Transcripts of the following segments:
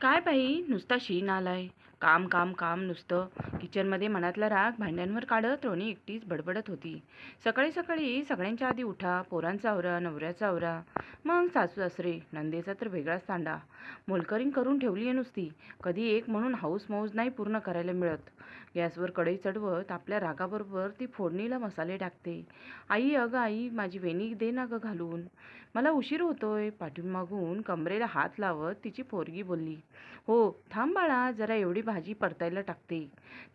काय बाई नुसता शीण आलाय. काम काम काम नुसतं. किचनमध्ये मनातला राग भांड्यांवर काढत रोणी एकटीच बडबडत होती. सकाळी सकाळी सगळ्यांच्या आधी उठा पोरांचा आवरा नवऱ्याचा आवरा. मग सासू सासरे नंदेचा तर वेगळाच तांडा. मोलकरिंग करून ठेवली आहे नुसती. कधी एक म्हणून हाऊस मौज नाही पूर्ण करायला मिळत. गॅसवर कढई चढवत आपल्या रागाबरोबर ती फोडणीला मसाले टाकते. आई अगं आई माझी वेणी दे ना गं घालून. मला उशीर होतोय. पाठीमागून कमरेला हात लावत तिची पोरगी बोलली हो थांब बाळा जरा एवढी भाजी परतायला टाकते.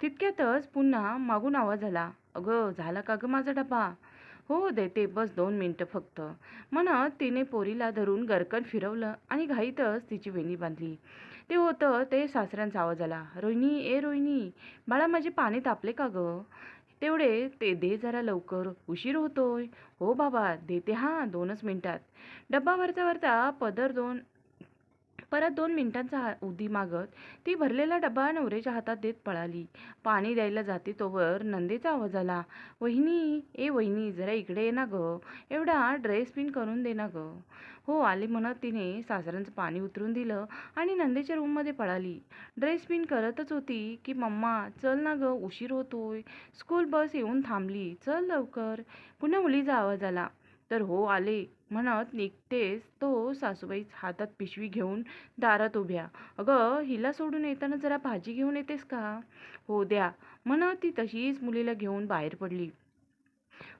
तितक्यातच पुन्हा मागून आवाज आला अगं झाला का गं माझा डबा? हो देते बस दोन मिनटं फक्त. म्हणत तिने पोरीला धरून गरकन फिरवलं आणि घाईतच तिची वेणी बांधली. ते होतं ते सासऱ्यांचा आवाज आला रोहिणी ए रोहिणी बाळा माझे पाणी तापले का गं? तेवढे ते दे जरा लवकर उशीर होतोय. हो बाबा देते हां दोनच मिनटात. डब्बा वरता वरता पदर दोन परत दोन मिनिटांचा हा- उदी मागत ती भरलेला डबा नवऱ्याच्या हातात देत पळाली. पाणी द्यायला जाते तोवर नंदेचा आवाज आला वहिनी ए वहिनी जरा इकडे ये ना गं. एवढा ड्रेस पिन करून दे ना गं. हो आले म्हणत तिने सासऱ्यांचं पाणी उतरून दिलं आणि नंदेच्या रूममध्ये पळाली. ड्रेस पिन करतच होती की मम्मा चल ना गं उशीर होतोय. स्कूल बस येऊन थांबली. चल लवकर. पुन्हा मुलीचा आवाज आला तर हो आले. म्हणत निघतेच तो सासूबाई हातात पिशवी घेऊन दारात उभ्या. अगं हिला सोडून येताना जरा भाजी घेऊन येतेस का? हो द्या. म्हणत ती तशीच मुलीला घेऊन बाहेर पडली.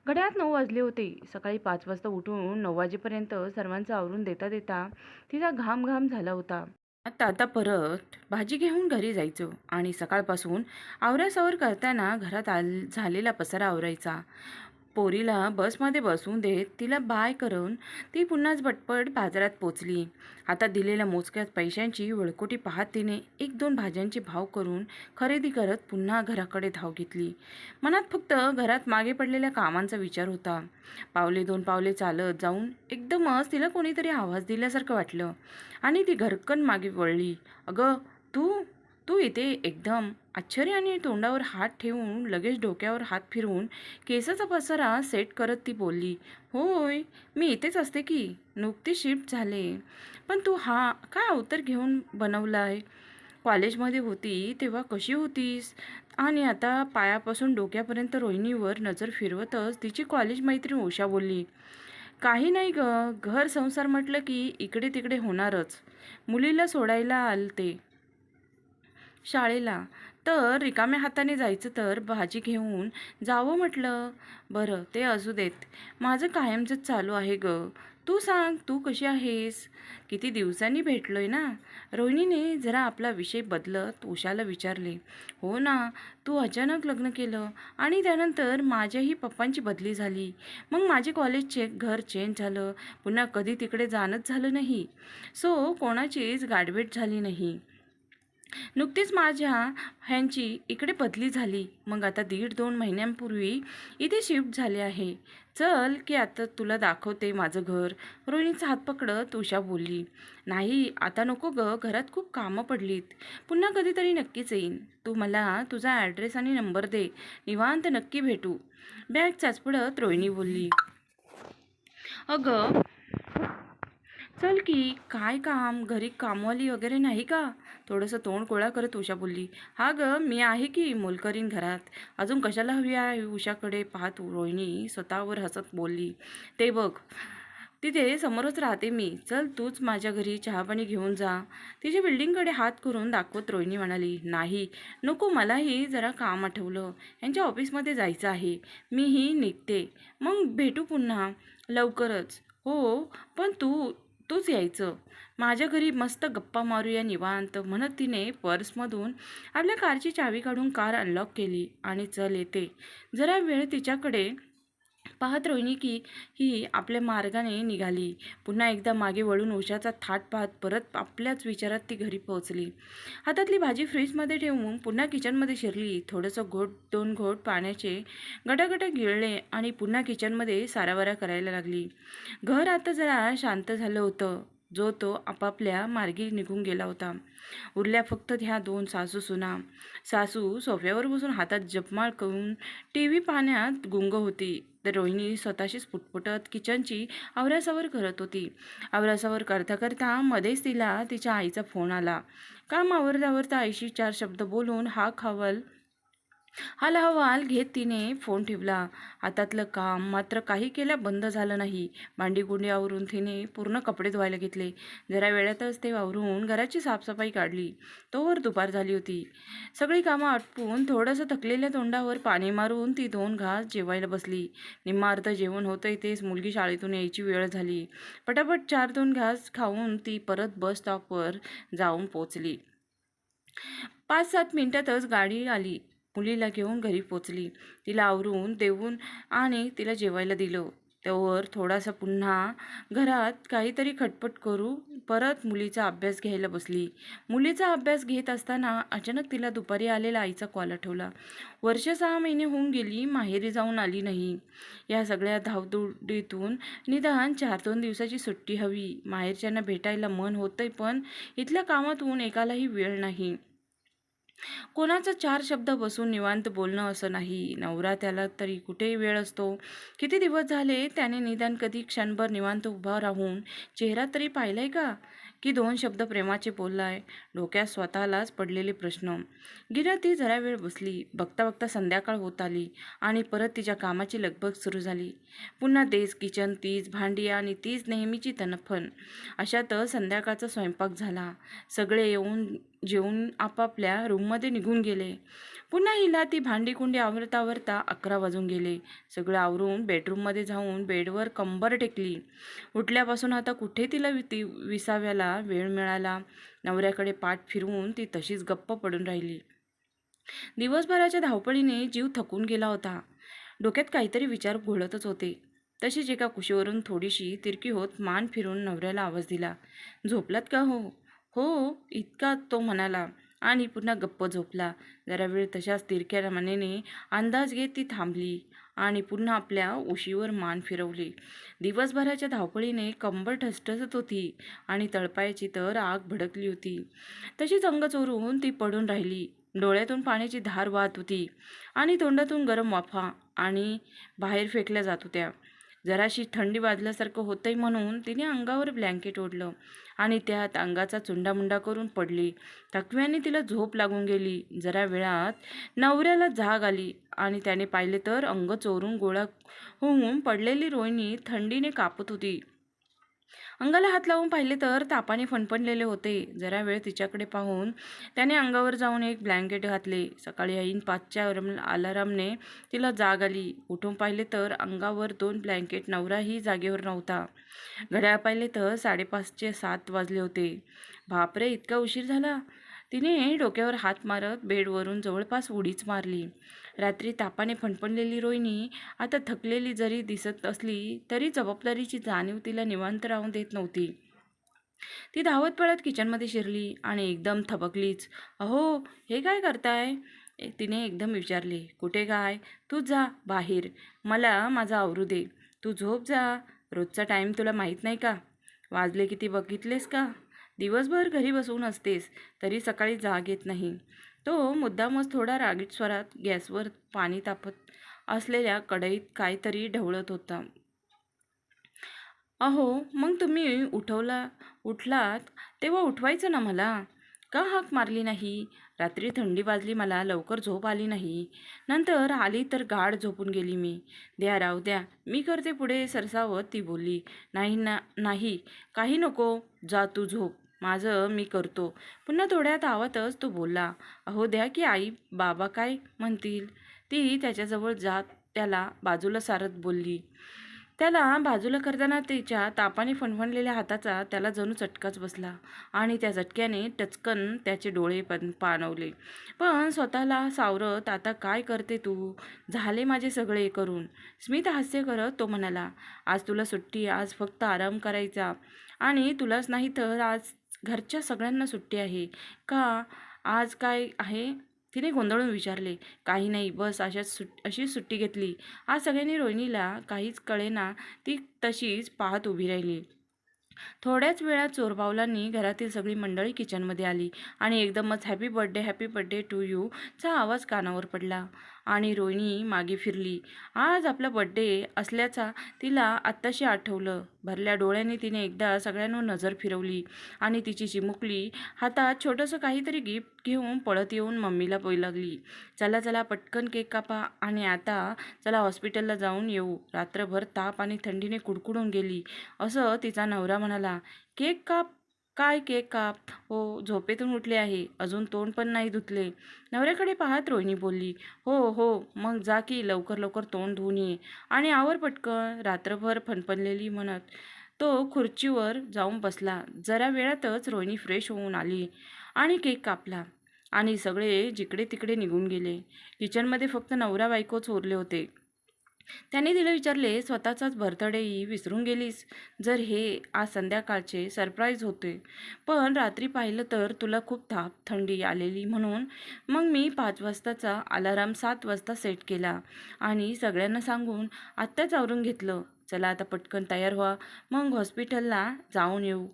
घड्यात नऊ वाजले होते. सकाळी पाच वाजता उठून नऊ वाजेपर्यंत सर्वांचं आवरून देता देता तिचा घाम घाम झाला होता. आता आता परत भाजी घेऊन घरी जायचं आणि सकाळपासून आवरासावर करताना घरात आल झालेला पसारा आवरायचा. पोरीला बसमध्ये बसवून देत तिला बाय करून ती पुन्हाच भटपट बाजारात पोचली. आता दिलेल्या मोजक्यात पैशांची वळकोटी पाहत तिने एक दोन भाज्यांचे भाव करून खरेदी करत पुन्हा घराकडे धाव घेतली. मनात फक्त घरात मागे पडलेल्या कामांचा विचार होता. पावले दोन पावले चालत जाऊन एकदमच तिला कोणीतरी आवाज दिल्यासारखं वाटलं आणि ती घरकन मागे वळली. अगं तू तू येते एकदम आश्चर्याने तोंडावर हात ठेवून लगेच डोक्यावर हात फिरवून केसाचा पसारा सेट करत ती बोलली होय मी इथेच असते की? नुकती शिफ्ट झाले. पण तू हा काय अवतर घेऊन बनवला आहे कॉलेजमध्ये होती तेव्हा कशी होतीस? आणि आता पायापासून डोक्यापर्यंत रोहिणीवर नजर फिरवतच तिची कॉलेज मैत्रीण उषा बोलली काही नाही ग घर संसार म्हटलं की इकडे तिकडे होणारच. मुलीला सोडायला आलते. शाळेला. तर रिकाम्या हाताने जायचं तर भाजी घेऊन जावं म्हटलं. बरं ते असू देत. माझं कायमचंच चालू आहे ग. तू सांग तू कशी आहेस? किती दिवसांनी भेटलो आहे ना? रोहिणीने जरा आपला विषय बदलत उषाला विचारले. हो ना तू अचानक लग्न केलं आणि त्यानंतर माझ्याही पप्पांची बदली झाली. मग माझे कॉलेजचे घर चेंज झालं. पुन्हा कधी तिकडे जाणंच झालं नाही. सो कोणाचीच गाठभेट झाली नाही. नुकतीच माझ्या ह्यांची इकडे बदली झाली. मग आता दीड दोन महिन्यांपूर्वी इथे शिफ्ट झाले आहे. चल की आता तुला दाखवते माझं घर. रोहिणीचा हात पकडत उषा बोलली. नाही आता नको ग. घरात खूप कामं पडलीत. पुन्हा कधीतरी नक्कीच येईन. तू मला तुझा ॲड्रेस आणि नंबर दे. निवांत नक्की भेटू. बॅग चाचपडत रोहिणी बोलली. अगं चल की काय काम? घरी कामवाली वगैरे नाही का? थोडंसं तोंड कोळा करत उषा बोलली. हा ग मी आहे की मोलकरीन घरात? अजून कशाला हवी आहे? उषाकडे पाहत रोहिणी स्वतःवर हसत बोलली. ते बघ तिथे समोरच राहते मी. चल तूच माझ्या घरी चहापाणी घेऊन जा. तिच्या बिल्डिंगकडे हात करून दाखवत रोहिणी म्हणाली नाही नको मलाही जरा काम आठवलं. यांच्या ऑफिसमध्ये जायचं आहे. मीही निघते. मग भेटू पुन्हा. लवकरच. हो पण तू तूच यायचं. माझ्या घरी मस्त गप्पा मारूया निवांत म्हणत तिने पर्समधून आपल्या कारची चावी काढून कार अनलॉक केली आणि चल येते. जरा वेळ तिच्याकडे पाहत रोहिणी की ही आपल्या मार्गाने निघाली. पुन्हा एकदा मागे वळून उशाचा थाट पाहत परत आपल्याच विचारात ती घरी पोहोचली. हातातली भाजी फ्रीजमध्ये ठेवून पुन्हा किचनमध्ये शिरली. थोडंसं घोट दोन घोट पाण्याचे गटागटा गिळले आणि पुन्हा किचनमध्ये सारावारा करायला लागली. घर आता जरा शांत झालं होतं. जो तो आपापल्या मार्गी निघून गेला होता. उरल्या फक्त ह्या दोन सासू सुना. सासू सोफ्यावर बसून हातात जपमाळ करून टी व्ही पाहण्यात गुंग होती. तर रोहिणी स्वतःशीच पुटपुटत किचनची आवरासावर करत होती. आवरासावर करता करता मध्येच तिला तिच्या आईचा फोन आला. काम आवरता आवरता आईशी चार शब्द बोलून हा खावल हाल अहवाल घेत तिने फोन ठेवला. हातातलं काम मात्र काही केल्या बंद झालं नाही. भांडीगुंडी आवरून तिने पूर्ण कपडे धुवायला घेतले. जरा वेळातच ते वावरून घराची साफसफाई काढली. तोवर दुपार झाली होती. सगळी कामं आटपून थोडंसं थकलेल्या तोंडावर पाणी मारून ती दोन घास जेवायला बसली. निम्मा अर्ध जेवण होतंय तेच मुलगी शाळेतून यायची वेळ झाली. पटापट चार दोन घास खाऊन ती परत बस स्टॉपवर जाऊन पोचली पाच सात मिनिटातच गाडी आली. मुलीला घेऊन घरी पोचली. तिला आवरून देऊन आणि तिला जेवायला दिलं. त्यावर थोडासा पुन्हा घरात काहीतरी खटपट करू परत मुलीचा अभ्यास घ्यायला बसली. मुलीचा अभ्यास घेत असताना अचानक तिला दुपारी आलेला आईचा कॉल आठवला. वर्ष सहा महिने होऊन गेली माहेरी जाऊन आली नाही. या सगळ्या धावदुडीतून निदान चार दोन दिवसाची सुट्टी हवी. माहेरच्यांना भेटायला मन होतंय पण इथल्या कामातून एकालाही वेळ नाही. कोणाचा चार शब्द बसून निवांत बोलणं असं नाही. नवरा त्याला तरी कुठे वेळ असतो? किती दिवस झाले त्याने निदान कधी क्षणभर निवांत उभा राहून चेहरा तरी पाहिलाय का? की दोन शब्द प्रेमाचे बोललाय? डोक्यात स्वतःलाच पडलेले प्रश्न. गिरा ती जरा वेळ बसली. बघता बघता संध्याकाळ होत आली आणि परत तिच्या कामाची लगबग सुरू झाली. पुन्हा तेच किचन तीच भांडी आणि तीच नेहमीची तनफन. अशातच संध्याकाळचा स्वयंपाक झाला. सगळे येऊन जेवून आपापल्या रूममध्ये निघून गेले. पुन्हा हिला ती भांडी कुंडी आवरता आवरता अकरा वाजून गेले. सगळं आवरून बेडरूममध्ये जाऊन बेडवर कंबर टेकली. उठल्यापासून आता कुठे तिला वि ती विसाव्याला वेळ मिळाला? नवऱ्याकडे पाठ फिरवून ती तशीच गप्प पडून राहिली. दिवसभराच्या धावपळीने जीव थकून गेला होता. डोक्यात काहीतरी विचार घोळतच होते. तशीच एका कुशीवरून थोडीशी तिरकी होत मान फिरून नवऱ्याला आवाज दिला. झोपलात का हो? हो इतका तो म्हणाला आणि पुन्हा गप्प झोपला. जरा वेळ तशाच तिरक्या मानेने अंदाज घेत ती थांबली आणि पुन्हा आपल्या उशीवर मान फिरवली. दिवसभराच्या धावपळीने कंबर ठसठसत होती आणि तळपायाची तर आग भडकली होती. तशीच अंग चोरून ती पडून राहिली. डोळ्यातून पाण्याची धार वाहत होती आणि तोंडातून गरम वाफा आणि बाहेर फेकल्या जात होत्या. जराशी थंडी वाजल्यासारखं होतंय म्हणून तिने अंगावर ब्लँकेट ओढलं आणि त्यात अंगाचा चुंडामुंडा करून पडली. थकव्याने तिला झोप लागून गेली. जरा वेळात नवऱ्याला जाग आली आणि त्याने पाहिले तर अंग चोरून गोळा होऊन पडलेली रोहिणी थंडीने कापत होती. अंगाला हात लावून पाहिले तर तापाने फणफणलेले होते. जरा वेळ तिच्याकडे पाहून त्याने अंगावर जाऊन एक ब्लँकेट घातले. सकाळी ऐन पाचच्या अलारामने तिला जाग आली. उठून पाहिले तर अंगावर दोन ब्लँकेट नवराही जागेवर नव्हता. घड्याळ पाहिले तर साडेपाचचे सात वाजले होते. बापरे इतका उशीर झाला. तिने डोक्यावर हात मारत बेडवरून जवळपास उडीच मारली. रात्री तापाने फणफणलेली रोहिणी आता थकलेली जरी दिसत असली तरी जबाबदारीची जाणीव तिला निवांत राहून देत नव्हती. ती धावत पळत किचनमध्ये शिरली आणि एकदम थबकलीच. अहो हे काय करताय? तिने एकदम विचारले. कुठे काय तू जा बाहेर. मला माझा आवरू दे. तू झोप जा. रोजचा टाईम तुला माहीत नाही का? वाजले किती बघितलेस का? दिवसभर घरी बसून असतेस तरी सकाळी जाग येत नाही. तो मुद्दामच थोडा रागीट स्वरात गॅसवर पाणी तापत असलेल्या कढईत काहीतरी ढवळत होता. अहो मग तुम्ही उठवला उठलात? तेव्हा उठवायचं ना मला? का हाक मारली नाही? रात्री थंडी वाजली मला लवकर झोप आली नाही. नंतर आली तर गाढ झोपून गेली मी. द्या राव द्या. मी करते पुढे सरसावत ती बोलली. नाही ना नाही. काही नको. जा तू झोप. माझं मी करतो. पुन्हा थोड्या धावतच तो बोलला अहो द्या की आई बाबा काय म्हणतील? ती त्याच्याजवळ जात त्याला बाजूला सारत बोलली. त्याला बाजूला करताना तिच्या तापाने फणफणलेल्या हाताचा त्याला जणू चटकाच बसला आणि त्या झटक्याने टचकन त्याचे डोळे पण पाणवले. पण स्वतःला सावरत आता काय करते तू? झाले माझे सगळे करून. स्मित हास्य करत तो म्हणाला आज तुला सुट्टी आज फक्त आराम करायचा आणि तुलाच नाही तर आज घरच्या सगळ्यांना सुट्टी आहे. का? आज काय आहे? तिने गोंधळून विचारले. काही नाही बस अशाच सुट अशीच सुट्टी घेतली. आज सगळ्यांनी रोहिणीला काहीच कळेना ती तशीच पाहत उभी राहिली. थोड्याच वेळात चोरबावलांनी घरातील सगळी मंडळी किचनमध्ये आली आणि एकदमच happy birthday happy birthday to you चा आवाज कानावर पडला. आणि रोहिणी मागे फिरली. आज आपला बड्डे असल्याचा तिला आत्ताशी आठवलं. भरल्या डोळ्याने तिने एकदा सगळ्यांवर नजर फिरवली आणि तिची चिमुकली हातात छोटंसं काहीतरी गिफ्ट घेऊन पळत येऊन मम्मीला बोलू लागली. चला चला पटकन केक कापा आणि आता चला हॉस्पिटलला जाऊन येऊ. रात्रभर ताप आणि थंडीने कुडकुडून गेली. असं तिचा नवरा म्हणाला. केक काप काय केक काप? हो झोपेतून उठले आहे. अजून तोंड पण नाही धुतले. नवऱ्याकडे पाहत रोहिणी बोलली हो हो मग जा की लवकर लवकर तोंड धुवून ये. आणि आवर पटकन रात्रभर फणफणलेली म्हणत तो खुर्चीवर जाऊन बसला. जरा वेळातच रोहिणी फ्रेश होऊन आली आणि केक कापला आणि सगळे जिकडे तिकडे निघून गेले. किचनमध्ये फक्त नवरा बायकोच उरले होते. त्याने तिला विचारले स्वतःचाच बर्थडेही विसरून गेलीस? जर हे आज संध्याकाळचे सरप्राईज होते. पण रात्री पाहिलं तर तुला खूप ताप थंडी आलेली म्हणून. मग मी पाच वाजताचा अलाराम सात वाजता सेट केला आणि सगळ्यांना सांगून आत्ताच आवरून घेतलं. चला आता पटकन तयार व्हा. मग हॉस्पिटलला जाऊन येऊ.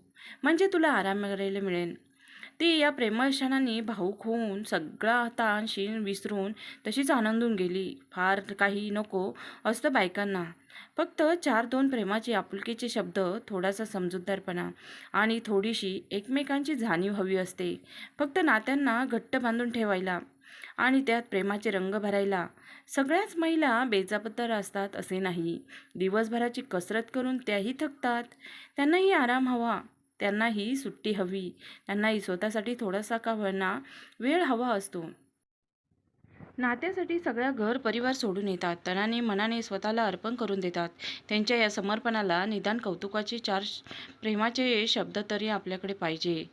म्हणजे तुला आराम करायला मिळेल. ती या प्रेमळ भाऊक होऊन सगळा ताण शीण विसरून तशीच आनंदून गेली. फार काही नको असतं बायकांना. फक्त चार दोन प्रेमाचे आपुलकीचे शब्द थोडासा समजूतदारपणा आणि थोडीशी एकमेकांची जाणीव हवी असते. फक्त नात्यांना घट्ट बांधून ठेवायला आणि त्यात प्रेमाचे रंग भरायला. सगळ्याच महिला बेजाबद्दर असतात असे नाही. दिवसभराची कसरत करून त्याही थकतात. त्यांनाही आराम हवा. त्यांना ही सुट्टी हवी. त्यांनाही स्वतःसाठी थोडासा का होईना वेळ हवा असतो. नात्यासाठी सगळ्या घर परिवार सोडून येतात. तणाने मनाने स्वतःला अर्पण करून देतात. त्यांच्या या समर्पणाला निदान कौतुकाचे चार प्रेमाचे शब्द तरी आपल्याकडे पाहिजे.